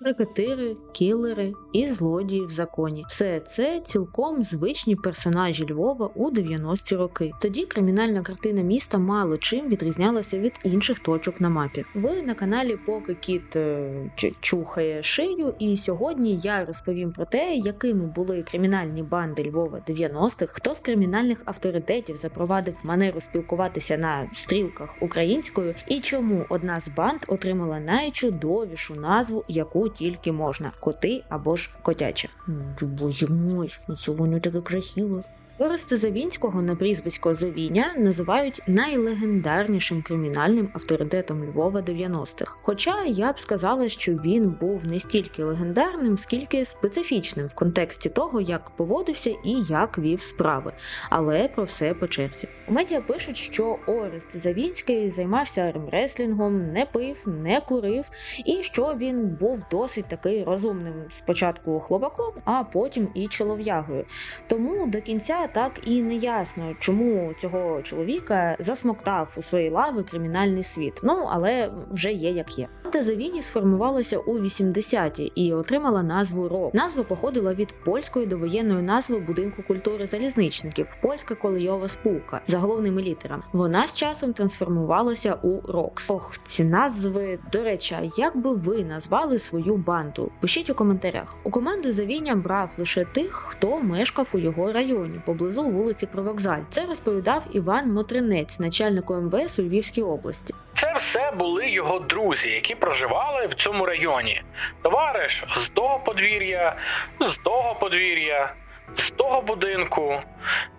рекетири, кілери і злодії в законі. Все це цілком звичні персонажі Львова у 90-ті роки. Тоді кримінальна картина міста мало чим відрізнялася від інших точок на мапі. Ви на каналі Поки Кіт е, чухає шию, і сьогодні я розповім про те, якими були кримінальні банди Львова 90-х, хто з кримінальних авторитетів запровадив манеру спілкуватися на стрілках українською, і чому одна з банд отримала найчудовішу назву, яку тільки можна коти або ж котяче. Боже мой, сьогодні таке красиво. Ореста Завінського на прізвисько Завіня називають найлегендарнішим кримінальним авторитетом Львова 90-х. Хоча я б сказала, що він був не стільки легендарним, скільки специфічним в контексті того, як поводився і як вів справи. Але про все по черзі. У медіа пишуть, що Орест Завінський займався армреслінгом, не пив, не курив, і що він був досить такий розумним спочатку хлопаком, а потім і чолов'ягою. Тому до кінця так і не ясно, чому цього чоловіка засмоктав у свої лави кримінальний світ. Ну але вже є як є. Банда Завіні сформувалася у 80-ті і отримала назву РОК. Назва походила від польської довоєнної назви будинку культури залізничників польська колейова спілка заголовними літерами. Вона з часом трансформувалася у РОКС. Ох, ці назви. До речі, як би ви назвали свою банду? Пишіть у коментарях. У команду Завіня брав лише тих, хто мешкав у його районі поблизу вулиці Провокзаль. Це розповідав Іван Мотринець, начальник МВС у Львівській області. Все були його друзі, які проживали в цьому районі. Товариш з того подвір'я, з того подвір'я, з того будинку.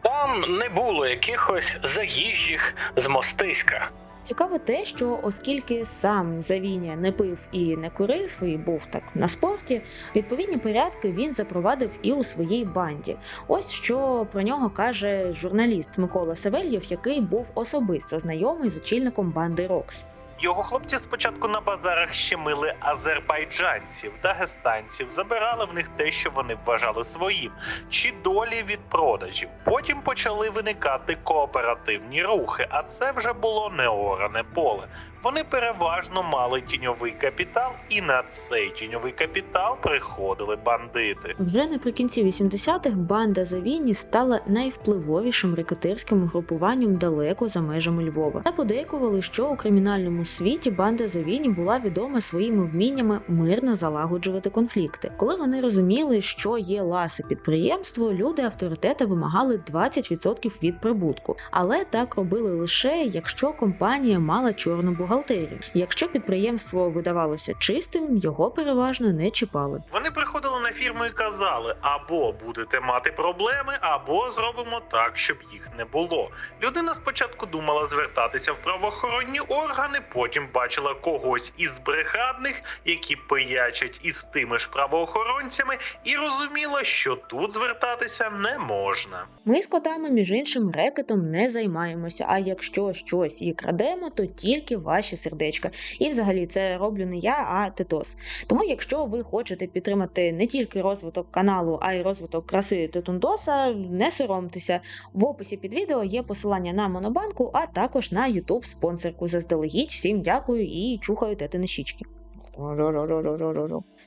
Там не було якихось заїжджих з мостиська. Цікаво те, що оскільки сам Завіня не пив і не курив, і був так на спорті, відповідні порядки він запровадив і у своїй банді. Ось що про нього каже журналіст Микола Савельєв, який був особисто знайомий з очільником банди Рокс. Його хлопці спочатку на базарах щемили азербайджанців, дагестанців, забирали в них те, що вони вважали своїм, чи долі від продажів. Потім почали виникати кооперативні рухи, а це вже було неоране поле. Вони переважно мали тіньовий капітал, і на цей тіньовий капітал приходили бандити. Вже наприкінці 80-х банда Завіні стала найвпливовішим рекетирським групуванням далеко за межами Львова. Та подейкували, що у кримінальному світі банда Завіні була відома своїми вміннями мирно залагоджувати конфлікти. Коли вони розуміли, що є ласи підприємство, люди авторитета вимагали 20% від прибутку, але так робили лише якщо компанія мала чорну бухгалтерію. Якщо підприємство видавалося чистим, його переважно не чіпали. Вони приходили на фірму і казали: або будете мати проблеми, або зробимо так, щоб їх не було. Людина спочатку думала звертатися в правоохоронні органи, потім бачила когось із бригадних, які пиячать із тими ж правоохоронцями, і розуміла, що тут звертатися не можна. Ми з котами, між іншим, рекетом не займаємося. А якщо щось і крадемо, то тільки ваші сердечка. І взагалі це роблю не я, а Титос. Тому, якщо ви хочете підтримати не тільки розвиток каналу, а й розвиток краси Титундоса, не соромтеся. В описі під відео є посилання на монобанку, а також на YouTube спонсорку. Заздалегідь всім дякую і чухаю тети на щічки.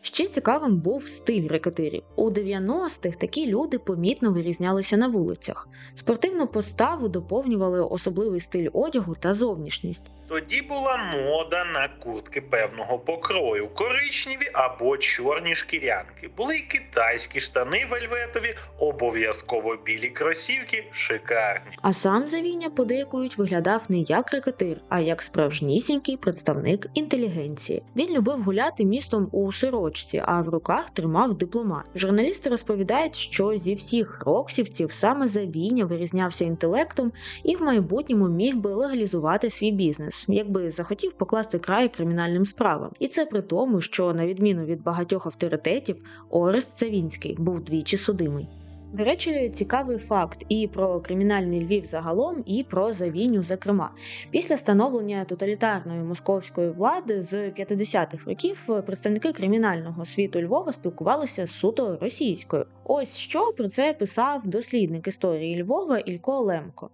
Ще цікавим був стиль рекетирів. У 90-х такі люди помітно вирізнялися на вулицях. Спортивну поставу доповнювали особливий стиль одягу та зовнішність. Тоді була мода на куртки певного покрою, коричневі або чорні шкірянки. Були й китайські штани вельветові, обов'язково білі кросівки, шикарні. А сам Завіня подейкують виглядав не як рекетир, а як справжнісінький представник інтелігенції. Він любив гуляти містом у сорочці, а в руках тримав дипломат. Журналісти розповідають, що зі всіх роксівців саме Завіня вирізнявся інтелектом і в майбутньому міг би легалізувати свій бізнес, якби захотів покласти край кримінальним справам. І це при тому, що на відміну від багатьох авторитетів, Орест Цавінський був двічі судимий. До речі, цікавий факт і про кримінальний Львів загалом, і про Завіню, зокрема. Після становлення тоталітарної московської влади з 50-х років представники кримінального світу Львова спілкувалися суто російською. Ось що про це писав дослідник історії Львова Ілько Лемко.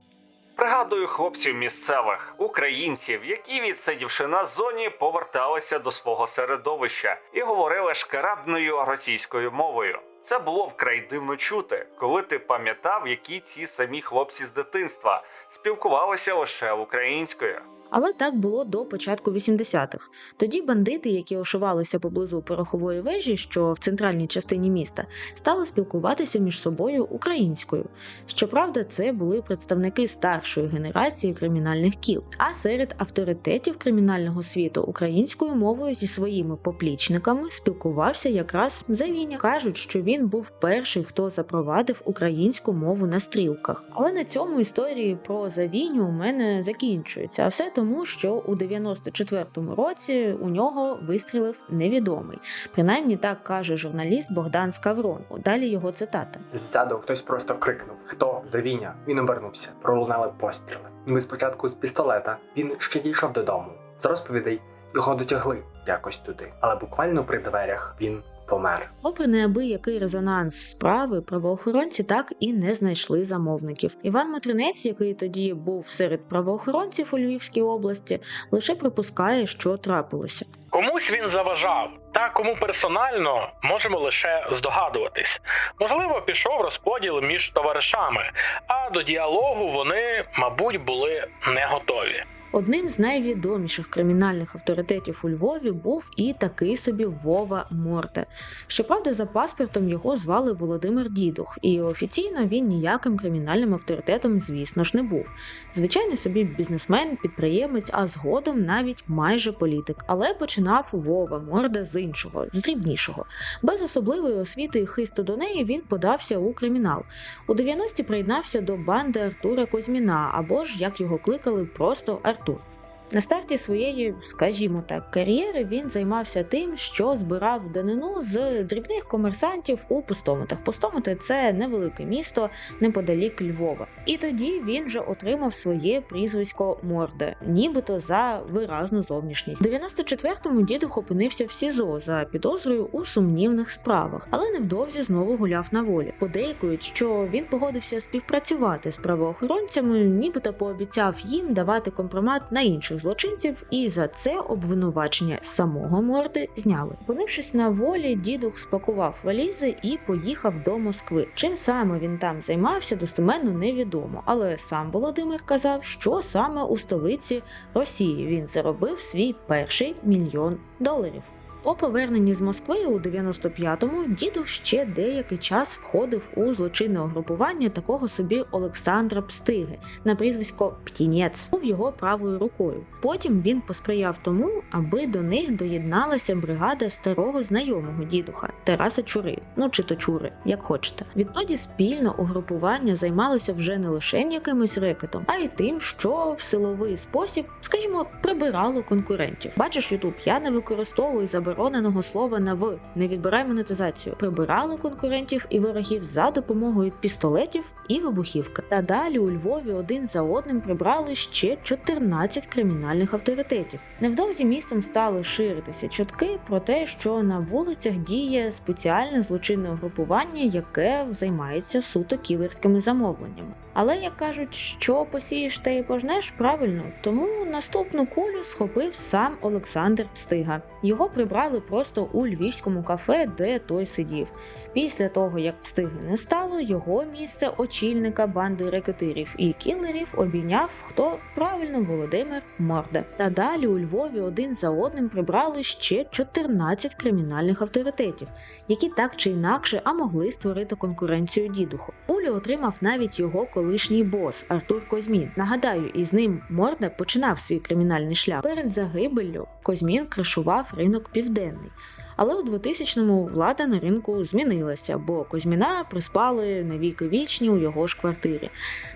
Пригадую хлопців місцевих, українців, які, відсидівши на зоні, поверталися до свого середовища і говорили шкарабною російською мовою. Це було вкрай дивно чути, коли ти пам'ятав, які ці самі хлопці з дитинства спілкувалися лише українською. Але так було до початку 80-х. Тоді бандити, які ошивалися поблизу порохової вежі, що в центральній частині міста, стали спілкуватися між собою українською. Щоправда, це були представники старшої генерації кримінальних кіл. А серед авторитетів кримінального світу українською мовою зі своїми поплічниками спілкувався якраз Завіня. кажуть, що він був перший, хто запровадив українську мову на стрілках. Але на цьому історії про Завіню у мене закінчується. А все тому, що у 94-му році у нього вистрілив невідомий. Принаймні так каже журналіст Богдан Скаврон. Далі його цитата. Ззаду хтось просто крикнув: Хто? Завіня? Він обернувся. Пролунали постріли. Ніби спочатку з пістолета він ще дійшов додому. З розповідей його дотягли якось туди, але буквально при дверях він помер. Попри неабиякий резонанс справи, правоохоронці так і не знайшли замовників. Іван Матринець, який тоді був серед правоохоронців у Львівській області, лише припускає, що трапилося. Комусь він заважав, та кому персонально можемо лише здогадуватись. Можливо, пішов розподіл між товаришами, а до діалогу вони, мабуть, були не готові. Одним з найвідоміших кримінальних авторитетів у Львові був і такий собі Вова Морте. Щоправда, за паспортом його звали Володимир Дідух, і офіційно він ніяким кримінальним авторитетом, звісно ж, не був. Звичайно, собі бізнесмен, підприємець, а згодом навіть майже політик. Але починав Вова Морда з іншого, з дрібнішого. Без особливої освіти і хисту до неї він подався у кримінал. У 90-ті приєднався до банди Артура Козьміна, або ж як його кликали, просто Артур факту на старті своєї, скажімо так, кар'єри він займався тим, що збирав данину з дрібних комерсантів у пустоматах. Пустомати це невелике місто неподалік Львова. І тоді він же отримав своє прізвисько Морде, нібито за виразну зовнішність. У 94-му дідух опинився в СІЗО за підозрою у сумнівних справах, але невдовзі знову гуляв на волі. Подейкують, що він погодився співпрацювати з правоохоронцями, нібито пообіцяв їм давати компромат на інших злочинців, і за це обвинувачення самого морди зняли. Опинившись на волі, дідух спакував валізи і поїхав до Москви. Чим саме він там займався, достеменно невідомо. Але сам Володимир казав, що саме у столиці Росії він заробив свій перший мільйон доларів. По поверненні з Москви у 95-му дідух ще деякий час входив у злочинне угрупування такого собі Олександра Пстиги на прізвисько Птінець, був його правою рукою. Потім він посприяв тому, аби до них доєдналася бригада старого знайомого дідуха Тараса Чури, ну чи то Чури, як хочете. Відтоді спільно угрупування займалося вже не лише якимось рекетом, а й тим, що в силовий спосіб, скажімо, прибирало конкурентів. Бачиш, Ютуб, я не використовую забороненого слова на в, не відбирай монетизацію. Прибирали конкурентів і ворогів за допомогою пістолетів і вибухівки. Та далі у Львові один за одним прибрали ще 14 кримінальних авторитетів. Невдовзі містом стали ширитися чутки про те, що на вулицях діє спеціальне злочинне угрупування, яке займається суто кілерськими замовленнями. Але як кажуть, що посієш те й пожнеш правильно, тому наступну кулю схопив сам Олександр Пстига. Його прибрали просто у львівському кафе, де той сидів. Після того, як Пстиги не стало, його місце очільника банди рекетирів і кілерів обійняв хто правильно Володимир Морде. Та далі у Львові один за одним прибрали ще 14 кримінальних авторитетів, які так чи інакше а могли створити конкуренцію дідуху. Улю отримав навіть його колишній бос Артур Козьмін. Нагадаю, із ним Морда починав свій кримінальний шлях. Перед загибеллю Козьмін кришував ринок південний. Але у 2000-му влада на ринку змінилася, бо Козьміна приспали навіки вічні у його ж квартирі.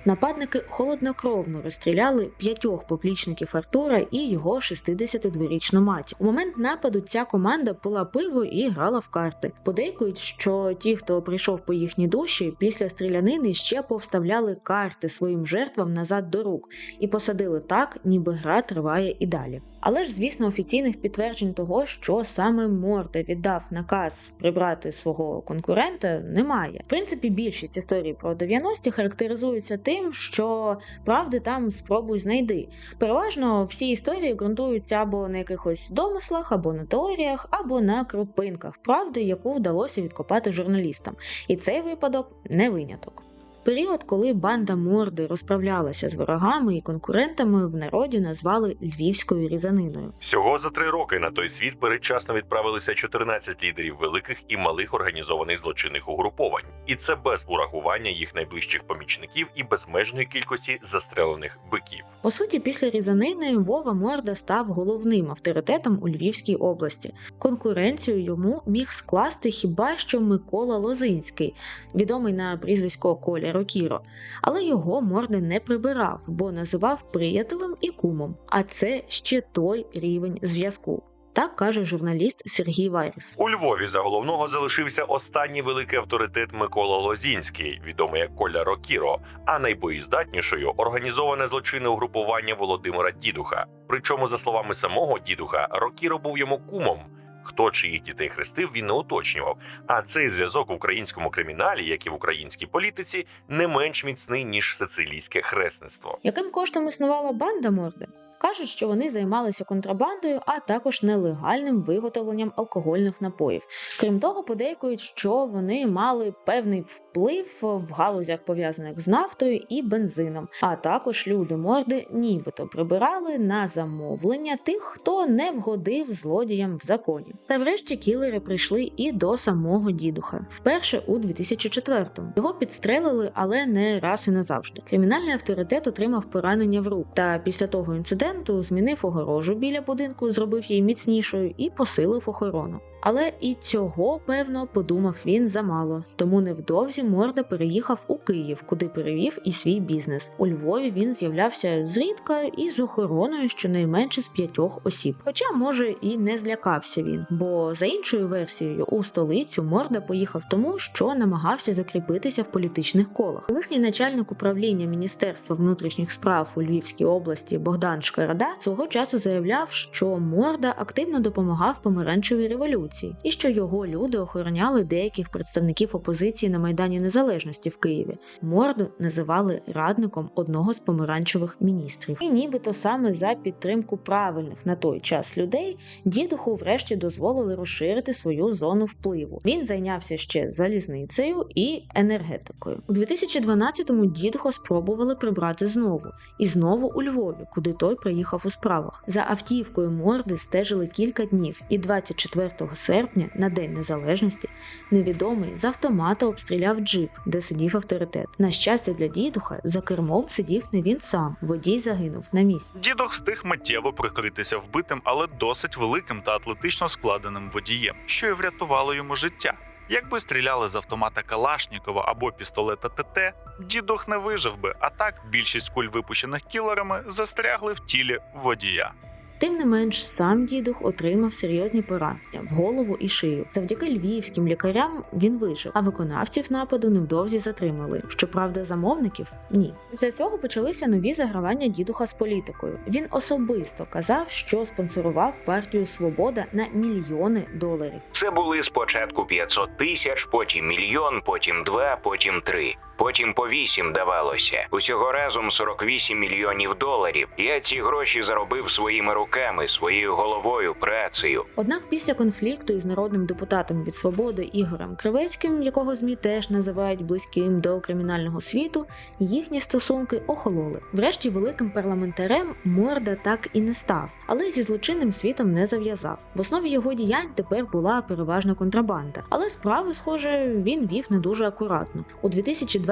Нападники холоднокровно розстріляли п'ятьох поплічників Артура і його 62-річну матір. У момент нападу ця команда пила пиво і грала в карти. Подейкують, що ті, хто прийшов по їхній душі, після стрілянини ще повставляли карти своїм жертвам назад до рук і посадили так, ніби гра триває і далі. Але ж, звісно, офіційних підтверджень того, що саме Морда віддав наказ прибрати свого конкурента, немає. В принципі, більшість історій про 90-ті характеризуються тим, що правди там спробуй знайди. Переважно всі історії ґрунтуються або на якихось домислах, або на теоріях, або на крупинках правди, яку вдалося відкопати журналістам. І цей випадок не виняток. Період, коли банда морди розправлялася з ворогами і конкурентами, в народі назвали львівською різаниною. Всього за три роки на той світ передчасно відправилися 14 лідерів великих і малих організованих злочинних угруповань, і це без урахування їх найближчих помічників і безмежної кількості застрелених биків. По суті, після різанини Вова Морда став головним авторитетом у Львівській області. Конкуренцію йому міг скласти хіба що Микола Лозинський, відомий на прізвисько Коля Рокіро. Але його Морда не прибирав, бо називав приятелем і кумом. А це ще той рівень зв'язку. Так каже журналіст Сергій Вайріс. У Львові за головного залишився останній великий авторитет Микола Лозінський, відомий як Коля Рокіро, а найбоєздатнішою організоване злочинне угрупування Володимира Дідуха. Причому, за словами самого дідуха, Рокіро був йому кумом. Хто чиїх дітей хрестив, він не уточнював. А цей зв'язок в українському криміналі, як і в українській політиці, не менш міцний ніж сицилійське хресництво. Яким коштом існувала банда Морди? Кажуть, що вони займалися контрабандою, а також нелегальним виготовленням алкогольних напоїв. Крім того, подейкують, що вони мали певний вплив в галузях пов'язаних з нафтою і бензином. А також люди морди нібито прибирали на замовлення тих, хто не вгодив злодіям в законі. Та врешті кілери прийшли і до самого дідуха. Вперше у 2004-му. Його підстрелили, але не раз і назавжди. Кримінальний авторитет отримав поранення в рук. Та після того інциденту змінив огорожу біля будинку, зробив її міцнішою і посилив охорону. Але і цього, певно, подумав він замало. Тому невдовзі Морда переїхав у Київ, куди перевів і свій бізнес. У Львові він з'являвся зрідка і з охороною щонайменше з п'ятьох осіб. Хоча, може, і не злякався він, бо за іншою версією, у столицю Морда поїхав тому, що намагався закріпитися в політичних колах. Колишній начальник управління Міністерства внутрішніх справ у Львівській області Богдан Шкарада свого часу заявляв, що Морда активно допомагав помаранчевій революції і що його люди охороняли деяких представників опозиції на Майдані Незалежності в Києві. Морду називали радником одного з помаранчевих міністрів. І нібито саме за підтримку правильних на той час людей дідуху врешті дозволили розширити свою зону впливу. Він зайнявся ще залізницею і енергетикою. У 2012-му дідуха спробували прибрати знову, і знову у Львові, куди той приїхав у справах. За автівкою морди стежили кілька днів, і 24 серпня, на День Незалежності, невідомий з автомата обстріляв джип, де сидів авторитет. На щастя для дідуха, за кермом сидів не він сам. Водій загинув на місці. Дідок встиг миттєво прикритися вбитим, але досить великим та атлетично складеним водієм, що й врятувало йому життя. Якби стріляли з автомата Калашнікова або пістолета ТТ, дідок не вижив би, а так більшість куль, випущених кілерами, застрягли в тілі водія. Тим не менш, сам дідух отримав серйозні поранення в голову і шию. Завдяки львівським лікарям він вижив, а виконавців нападу невдовзі затримали. Щоправда, замовників ні. Після цього почалися нові загравання дідуха з політикою. Він особисто казав, що спонсорував партію Свобода на мільйони доларів. Це були спочатку 500 тисяч, потім мільйон, потім два, потім три. Потім по вісім давалося. Усього разом 48 мільйонів доларів. Я ці гроші заробив своїми руками, своєю головою, працею. Однак після конфлікту із народним депутатом від свободи Ігорем Кривецьким, якого змі теж називають близьким до кримінального світу, їхні стосунки охололи. Врешті великим парламентарем Морда так і не став, але зі злочинним світом не зав'язав. В основі його діянь тепер була переважна контрабанда, але справи, схоже, він вів не дуже акуратно. У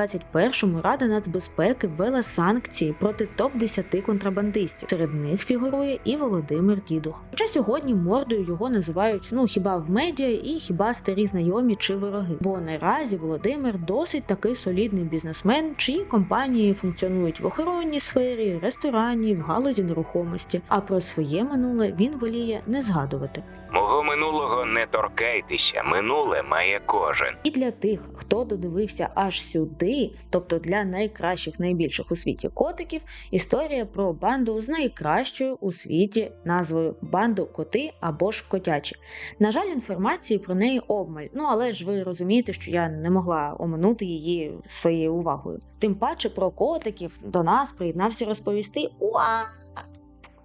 2021-му Рада нацбезпеки ввела санкції проти топ 10 контрабандистів. Серед них фігурує і Володимир Дідух. Хоча сьогодні мордою його називають ну хіба в медіа і хіба старі знайомі чи вороги. Бо наразі Володимир досить такий солідний бізнесмен, чиї компанії функціонують в охоронній сфері, ресторанні, в галузі нерухомості. А про своє минуле він воліє не згадувати. Мого минулого не торкайтеся, минуле має кожен. І для тих, хто додивився аж сюди, коти, тобто для найкращих, найбільших у світі котиків, історія про банду з найкращою у світі назвою Банду коти або ж котячі. На жаль, інформації про неї обмаль. Ну але ж ви розумієте, що я не могла оминути її своєю увагою. Тим паче про котиків до нас приєднався розповісти Уа!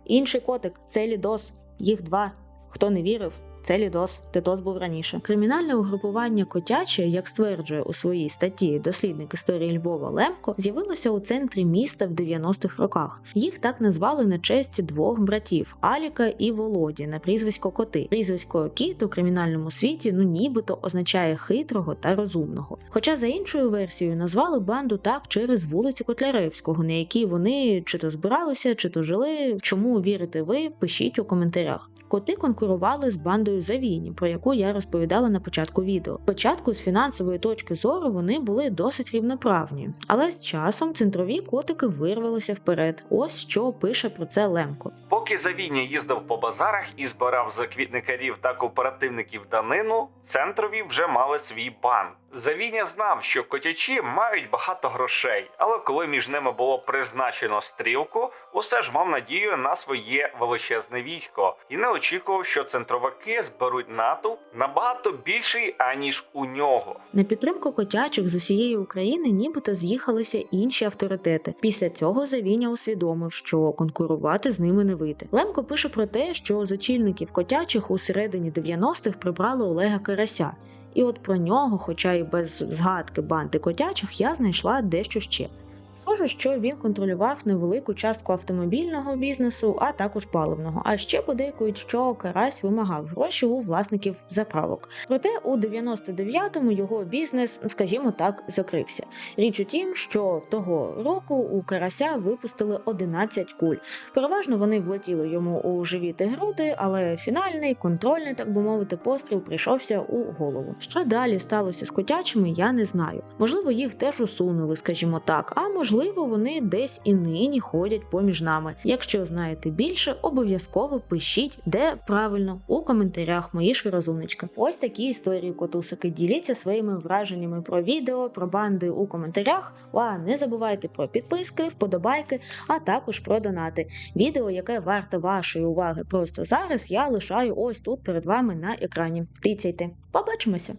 Інший котик це Лідос. Їх два. Хто не вірив, це Лідос. Титос був раніше. Кримінальне угрупування котяче, як стверджує у своїй статті дослідник історії Львова Лемко, з'явилося у центрі міста в 90-х роках. Їх так назвали на честь двох братів Аліка і Володі на прізвисько коти. Прізвисько кіт у кримінальному світі ну нібито означає хитрого та розумного. Хоча за іншою версією назвали банду так через вулиці Котляревського, на якій вони чи то збиралися, чи то жили. Чому вірите ви? Пишіть у коментарях. Коти конкурували з бандою Завіні, про яку я розповідала на початку відео. Спочатку з фінансової точки зору вони були досить рівноправні, але з часом центрові котики вирвалися вперед. Ось що пише про це Лемко. Поки Завіня їздив по базарах і збирав заквітникарів та кооперативників данину, центрові вже мали свій банк. Завіння знав, що котячі мають багато грошей, але коли між ними було призначено стрілку, усе ж мав надію на своє величезне військо і не очікував, що центровики зберуть натовп набагато більший аніж у нього. На підтримку котячих з усієї України нібито з'їхалися інші авторитети. Після цього Завіня усвідомив, що конкурувати з ними не вийде. Лемко пише про те, що з очільників котячих у середині 90-х прибрали Олега Карася. І от про нього, хоча й без згадки банди котячих, я знайшла дещо ще. Схоже, що він контролював невелику частку автомобільного бізнесу, а також паливного. А ще подейкують, що Карась вимагав гроші у власників заправок. Проте у 99-му його бізнес, скажімо так, закрився. Річ у тім, що того року у Карася випустили 11 куль. Переважно вони влетіли йому у живіт і груди, але фінальний, контрольний, так би мовити, постріл прийшовся у голову. Що далі сталося з котячими, я не знаю. Можливо, їх теж усунули, скажімо так, а можливо, вони десь і нині ходять поміж нами. Якщо знаєте більше, обов'язково пишіть, де правильно у коментарях, мої ж ви розумничка. Ось такі історії котусики. Діліться своїми враженнями про відео, про банди у коментарях. А не забувайте про підписки, вподобайки, а також про донати. Відео, яке варте вашої уваги просто зараз, я лишаю ось тут перед вами на екрані. Тицяйте. Побачимося!